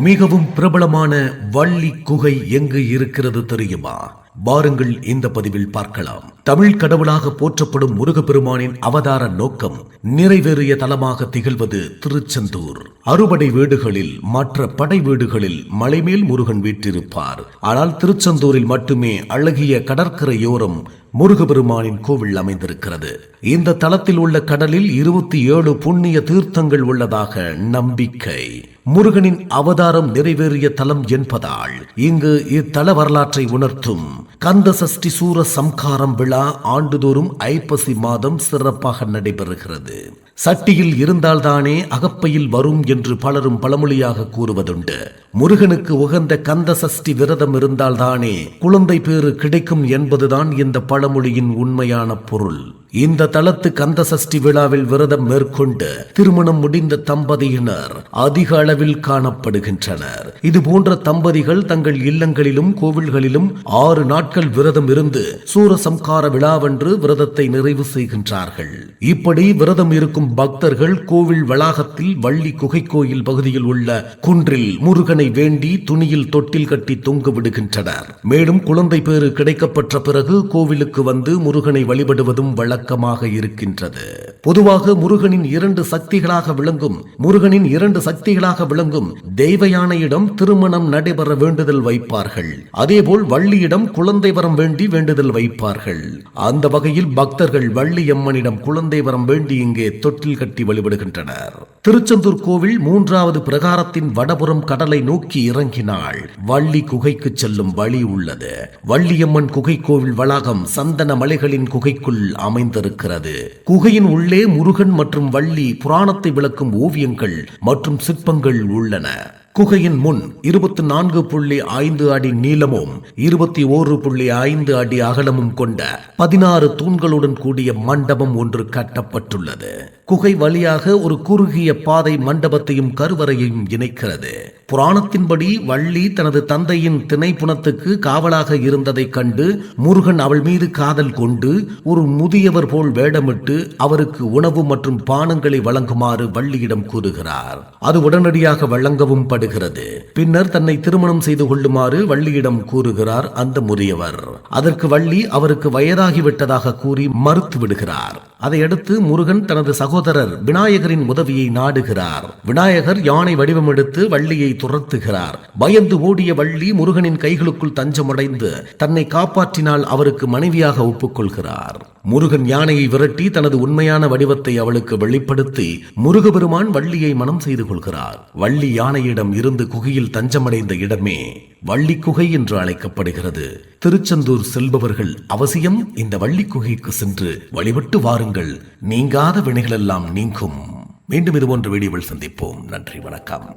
மிகவும் பிரபலமான வள்ளி குகை எங்கு இருக்கிறது தெரியுமா? பாருங்கள் இந்த பதிவில் பார்க்கலாம். தமிழ் கடவுளாக போற்றப்படும் முருகப்பெருமானின் அவதார நோக்கம் நிறைவேறிய தலமாக திகழ்வது திருச்செந்தூர். அறுபடை வீடுகளில் மற்ற படை வீடுகளில் மலைமேல் முருகன் வீற்றிருப்பார். ஆனால் திருச்செந்தூரில் மட்டுமே அழகிய கடற்கரையோரம் முருகபெருமானின் கோவில் அமைந்திருக்கிறது. இந்த தலத்தில் உள்ள கடலில் இருபத்தி ஏழு புண்ணிய தீர்த்தங்கள் உள்ளதாக நம்பிக்கை. முருகனின் அவதாரம் நிறைவேறிய தலம் என்பதால் இங்கு இத்தல வரலாற்றை உணர்த்தும் கந்த சஷ்டி சூர சம்காரம் விழா ஆண்டுதோறும் ஐப்பசி மாதம் சிறப்பாக நடைபெறுகிறது. சட்டியில் இருந்தால்தானே அகப்பையில் வரும் என்று பலரும் பழமொழியாக கூறுவதுண்டு. முருகனுக்கு உகந்த கந்த சஷ்டி விரதம் இருந்தால்தானே குழந்தை பேறு கிடைக்கும் என்பதுதான் இந்த பழமொழியின் உண்மையான பொருள். இந்த தளத்து கந்த சஷ்டி விழாவில் விரதம் மேற்கொண்டு திருமணம் முடிந்த தம்பதியினர் அதிக அளவில் காணப்படுகின்றனர். இது போன்ற தம்பதிகள் தங்கள் இல்லங்களிலும் கோவில்களிலும் ஆறு நாட்கள் விரதம் இருந்து சூரசம்கார விழாவென்று விரதத்தை நிறைவு செய்கின்றார்கள். இப்படி விரதம் இருக்கும் பக்தர்கள் கோவில் வளாகத்தில் வள்ளி குகை கோயில் பகுதியில் உள்ள குன்றில் முருகனை வேண்டி துணியில் தொட்டில் கட்டி தொங்க விடுகின்றனர். மேலும் குழந்தை பேறு கிடைக்கப்பட்ட பிறகு கோவிலுக்கு வந்து முருகனை வழிபடுவதும் விளக்கமாக இருக்கின்றது. பொதுவாக முருகனின் இரண்டு சக்திகளாக விளங்கும் முருகனின் இரண்டு சக்திகளாக விளங்கும் தெய்வ யானையிடம் திருமணம் நடைபெற வேண்டுதல் வைப்பார்கள். அதேபோல் வள்ளியிடம் குழந்தை வரம் வேண்டி வேண்டுதல் வைப்பார்கள். அந்த வகையில் பக்தர்கள் வள்ளி அம்மனிடம் குழந்தை வரம் வேண்டி இங்கே தொட்டில் கட்டி வழிபடுகின்றனர். திருச்செந்தூர் கோவில் மூன்றாவது பிரகாரத்தின் வடபுறம் கடலை நோக்கி இறங்கினாள். வள்ளி குகைக்கு செல்லும் வழி உள்ளது. வள்ளியம்மன் குகை கோவில் வளாகம் சந்தன மலைகளின் குகைக்குள் அமைந்திருக்கிறது குகையின் உள்ளே முருகன் மற்றும் வள்ளி புராணத்தை விளக்கும் ஓவியங்கள் மற்றும் சிற்பங்கள் உள்ளன. குகையின் முன் இருபத்தி நான்கு புள்ளி ஐந்து அடி நீளமும் இருபத்தி ஓரு புள்ளி ஐந்து அடி அகலமும் கொண்ட பதினாறு தூண்களுடன் கூடிய மண்டபம் ஒன்று கட்டப்பட்டுள்ளது. குகை வழியாக ஒரு குறுகிய பாதை மண்டபத்தையும் கருவறையையும் இணைக்கிறது. புராணத்தின்படி வள்ளி தனது தந்தையின் திணைப்புணத்துக்கு காவலாக இருந்ததைக் கண்டு முருகன் அவள் மீது காதல் கொண்டு ஒரு முதியவர் போல் வேடமிட்டு அவருக்கு உணவு மற்றும் பானங்களை வழங்குமாறு வள்ளியிடம் கூறுகிறார். அது உடனடியாக வழங்கவும் படுகிறது. பின்னர் தன்னை திருமணம் செய்து கொள்ளுமாறு வள்ளியிடம் கூறுகிறார் அந்த முதியவர். அதற்கு வள்ளி அவருக்கு வயதாகிவிட்டதாக கூறி மறுத்து விடுகிறார். அதையடுத்து முருகன் தனது சகோதரர் விநாயகரின் உதவியை நாடுகிறார். விநாயகர் யானை வடிவமெடுத்து வள்ளியை துரத்துகிறார். பயந்து ஓடிய வள்ளி முருகனின் கைகளுக்குள் தஞ்சமடைந்து தன்னை காப்பாற்றினால் அவருக்கு மனைவியாக ஒப்புக்கொள்கிறார். முருகன் யானையை விரட்டி தனது உண்மையான வடிவத்தை அவளுக்கு வெளிப்படுத்தி முருகபெருமான் வள்ளியை மனம் செய்து கொள்கிறார். வள்ளி யானையிடம் இருந்து குகையில் தஞ்சமடைந்த இடமே வள்ளி குகை என்று அழைக்கப்படுகிறது. திருச்செந்தூர் செல்பவர்கள் அவசியம் இந்த வள்ளி குகைக்கு சென்று வழிபட்டு வாருங்கள். நீங்காத வினைகளெல்லாம் நீங்கும். மீண்டும் இதுபோன்ற வீடியோவில் சந்திப்போம். நன்றி வணக்கம்.